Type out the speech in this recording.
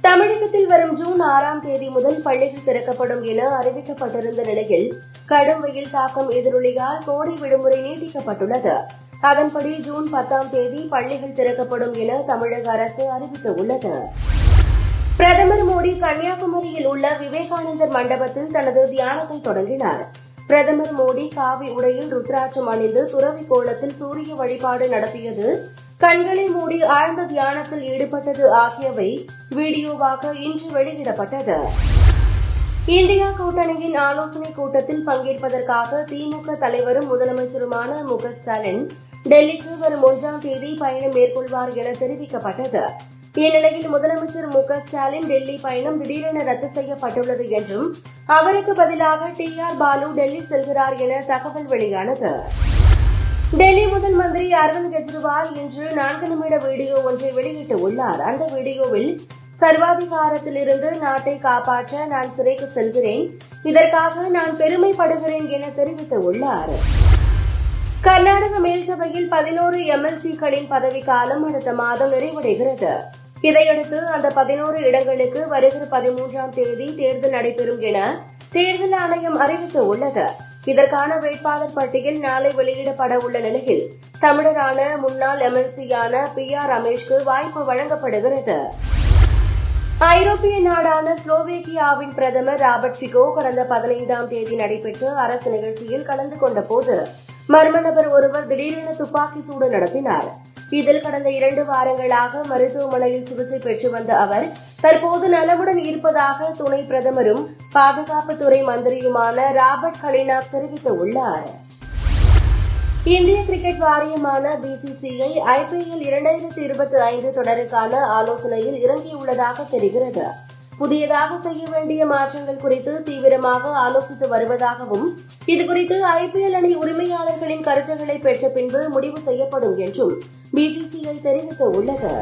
தமிழகத்தில் வரும் ஜூன் ஆறாம் தேதி முதல் பள்ளிகள் திறக்கப்படும் என அறிவிக்கப்பட்டிருந்த நிலையில் கடும் வெயில் தாக்கம் எதிரொலியால் கோடை விடுமுறை நீட்டிக்கப்பட்டுள்ளது. அதன்படி ஜூன் பத்தாம் தேதி பள்ளிகள் திறக்கப்படும் என தமிழக அரசு அறிவித்துள்ளது. பிரதமர் மோடி கன்னியாகுமரியில் உள்ள விவேகானந்தர் மண்டபத்தில் தனது தியானத்தை தொடங்கினார். பிரதமர் மோடி காவி உடையில் ருத்ராட்சம் அணிந்து துறவி கோலத்தில் சூரிய வழிபாடு நடத்தியது கண்களை மூடி ஆழ்ந்த தியானத்தில் ஈடுபட்டது ஆகியவை வீடியோவாக இன்று வெளியிடப்பட்டது. இந்தியா கூட்டணியின் ஆலோசனைக் கூட்டத்தில் பங்கேற்பதற்காக திமுக தலைவரும் முதலமைச்சருமான மு ஸ்டாலின் டெல்லிக்கு வரும் ஒன்றாம் தேதி பயணம் மேற்கொள்வார் என தெரிவிக்கப்பட்டது. இந்நிலையில் முதலமைச்சர் மு ஸ்டாலின் டெல்லி பயணம் திடீரென ரத்து செய்யப்பட்டுள்ளது என்றும் அவருக்கு பதிலாக டி ஆர் பாலு டெல்லி செல்கிறார் என தகவல் வெளியானது. மந்திரி அரவிந்த் கெஜ்ரிவால் இன்று நான்கு நிமிட வீடியோ ஒன்றை வெளியிட்டுள்ளார் அந்த வீடியோவில் சர்வாதிகாரத்திலிருந்து நாட்டை காப்பாற்ற நான் சிறைக்கு செல்கிறேன். இதற்காக நான் பெருமைப்படுகிறேன் என தெரிவித்துள்ளார் கர்நாடக மேல்சபையில் பதினோரு எம்எல்சிக்களின் பதவிக்காலம் அடுத்த மாதம் நிறைவடைகிறது. இதையடுத்து அந்த பதினோரு இடங்களுக்கு வருகிற பதிமூன்றாம் தேதி தேர்தல் நடைபெறும் என தேர்தல் ஆணையம் அறிவித்துள்ளது இதற்கான வேட்பாளர் பட்டியல் நாளை வெளியிடப்பட உள்ள நிலையில் தமிழரான முன்னாள் எம்எல்சியான பி ஆர் ரமேஷ்க்கு வாய்ப்பு வழங்கப்படுகிறது. ஐரோப்பிய நாடான ஸ்லோவேக்கியாவின் பிரதமர் ராபர்ட் ஃபிகோ கடந்த பதினைந்தாம் தேதி நடைபெற்ற அரசு நிகழ்ச்சியில் கலந்து கொண்ட போது மர்ம நபர் ஒருவர் திடீரென துப்பாக்கி சூடு நடத்தினார். இதில் கடந்த இரண்டு வாரங்களாக மருத்துவமனையில் சிகிச்சை பெற்று வந்த அவர் தற்போது நலமுடன் இருப்பதாக துணை பிரதமரும் பாதுகாப்புத்துறை மந்திரியுமான ராபர்ட் கலினாக் தெரிவித்துள்ளார். இந்திய கிரிக்கெட் வாரியமான பிசிசிஐ ஐபிஎல் இரண்டாயிரத்தி இருபத்தி ஐந்து தொடருக்கான ஆலோசனையில் இறங்கியுள்ளதாக தெரிகிறது. புதியதாக செய்ய வேண்டிய மாற்றங்கள் குறித்து தீவிரமாக ஆலோசித்து வருவதாகவும் இதுகுறித்து ஐபிஎல் அணி உரிமையாளர்களின் கருத்துக்களை பெற்ற பின்பு முடிவு செய்யப்படும் என்றும் பிசிசிஐ தெரிவித்துள்ளது.